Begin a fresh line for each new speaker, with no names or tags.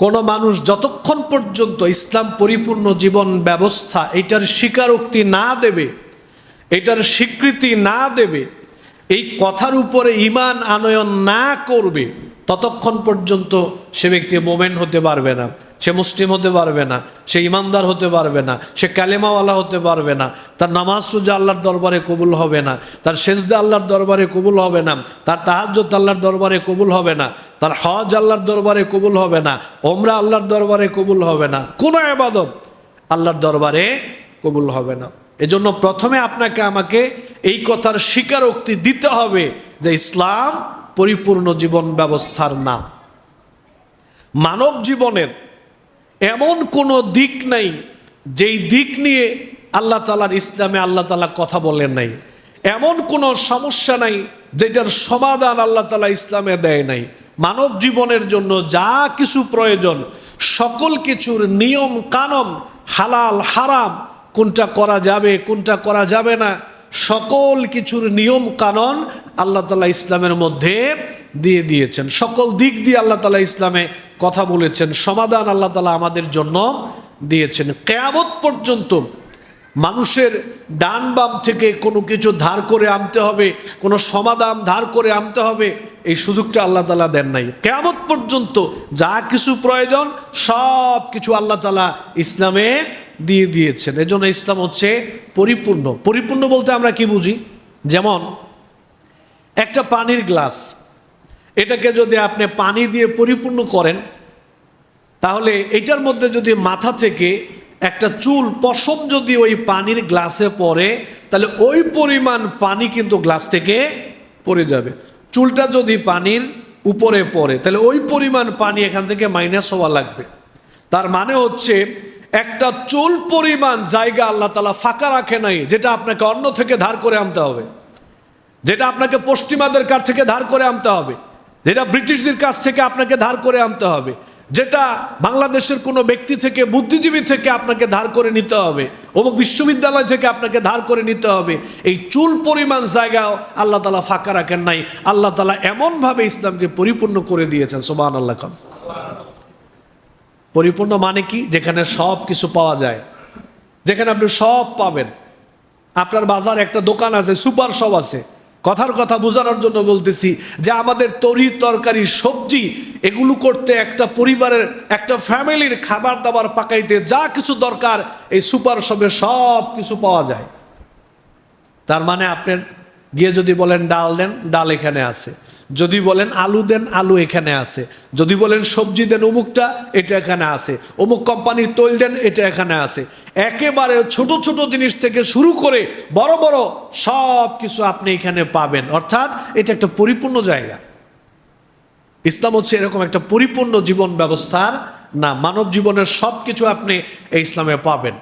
কোনো মানুষ যতক্ষণ পর্যন্ত ইসলাম পরিপূর্ণ জীবন ব্যবস্থা এটার স্বীকারোক্তি না দেবে, এটার স্বীকৃতি না দেবে, এই কথার উপরে ইমান আনয়ন না করবে ততক্ষণ পর্যন্ত সে ব্যক্তি মোমেন্ট হতে পারবে না, সে মুসলিম হতে পারবে না, সে ইমানদার হতে পারবে না, সে কালেমাওয়ালা হতে পারবে না, তার নামাজ রোজা আল্লাহর দরবারে কবুল হবে না, তার সেজদা আল্লাহর দরবারে কবুল হবে না, তার তাহাজ্জত আল্লাহর দরবারে কবুল হবে না, তার হজ আল্লাহর দরবারে কবুল হবে না, ওমরা আল্লাহর দরবারে কবুল হবে না, কোনো আবাদত আল্লাহর দরবারে কবুল হবে না। এজন্য প্রথমে আপনাকে আমাকে এই কথার স্বীকারোক্তি দিতে হবে যে ইসলাম পরিপূর্ণ জীবন ব্যবস্থার নাম। মানব জীবনের এমন কোনো দিক নাই, যেই দিক নিয়ে আল্লাহ তালার ইসলামে আল্লাহ তালা কথা বলেন নাই। এমন কোনো সমস্যা নাই, যেটার সমাধান আল্লাহ তালা ইসলামে দেয় নাই। মানব জীবনের জন্য যা কিছু প্রয়োজন, সকল কিছুর নিয়ম কানন হালাল, হারাম, কোনটা করা যাবে, কোনটা করা যাবে না সকল কিছুর নিয়ম কানন আল্লাহ তালা ইসলামের মধ্যে দিয়ে দিয়েছেন। সকল দিক দিয়ে আল্লাহ তালা ইসলামে কথা বলেছেন, সমাধান আল্লাহ তালা আমাদের জন্য দিয়েছেন। কেয়ামত পর্যন্ত মানুষের ডান বাম থেকে কোনো কিছু ধার করে আনতে হবে, কোনো সমাধান ধার করে আনতে হবে, এই সুযোগটা আল্লাহ তালা দেন নাই। কেয়ামত পর্যন্ত যা কিছু প্রয়োজন সব কিছু আল্লাহ তালা ইসলামে দিয়ে দিয়েছেন। এজন্য ইসলাম হচ্ছে পরিপূর্ণ। পরিপূর্ণ বলতে আমরা কি বুঝি? যেমন, একটা পানির গ্লাস। এটাকে যদি আপনি পানি দিয়ে পরিপূর্ণ করেন, তাহলে এটার মধ্যে যদি মাথা থেকে একটা চুল পশম যদি ওই পানির গ্লাসে পড়ে, তাহলে ওই পরিমাণ পানি কিন্তু গ্লাস থেকে পড়ে যাবে। চুলটা যদি পানির উপরে পড়ে, তাহলে ওই পরিমাণ পানি এখান থেকে মাইনাস হওয়া লাগবে। তার মানে হচ্ছে একটা চুল পরিমাণ জায়গা আল্লাহ তালা ফাঁকা রাখে নাই, যেটা আপনাকে অন্য থেকে ধার করে আনতে হবে। যেটা আপনাকে পশ্চিমাদের কাছ থেকে ধার করে আনতে হবে। যেটা ব্রিটিশদের কাছ থেকে আপনাকে ধার করে আনতে হবে। যেটা বাংলাদেশের কোনো ব্যক্তি থেকে, বুদ্ধিজীবী থেকে আপনাকে ধার করে নিতে হবে। অমুক বিশ্ববিদ্যালয় থেকে আপনাকে ধার করে নিতে হবে। এই চুল পরিমাণ জায়গাও আল্লাহ তালা ফাঁকা রাখেন নাই। আল্লাহ তালা এমনভাবে ইসলামকে পরিপূর্ণ করে দিয়েছেন সোবান আল্লাহ খান পরিপূর্ণ মানে কি? যেখানে সব কিছু পাওয়া যায়। যেখানে আপনি সব পাবেন। আপনার বাজার একটা দোকান আছে, সুপার শপ আছে। কথার কথা বোঝানোর জন্য বলতেছি যে আমাদের তরি তরকারি, সবজি, এগুলো করতে একটা পরিবারের, একটা ফ্যামিলির খাবার দাবার পাকাইতে যা কিছু দরকার, এই সুপার শপে সব কিছু পাওয়া যায়। তার মানে আপনার গিয়ে যদি বলেন, ডাল দেন, ডাল এখানে আছে। যদি বলেন আলু দেন, আলু এখানে আছে। যদি বলেন সবজি দেন, অমুকটা, এটা এখানে আছে। অমুক কোম্পানির তৈল দেন, এটা এখানে আছে। একেবারে ছোট ছোট জিনিস থেকে শুরু করে বড় বড় সব কিছু আপনি এখানে পাবেন। অর্থাৎ এটা একটা পরিপূর্ণ জায়গা। ইসলাম হচ্ছে এরকম একটা পরিপূর্ণ জীবন ব্যবস্থার না মানব জীবনের সব কিছু আপনি এই ইসলামে পাবেন।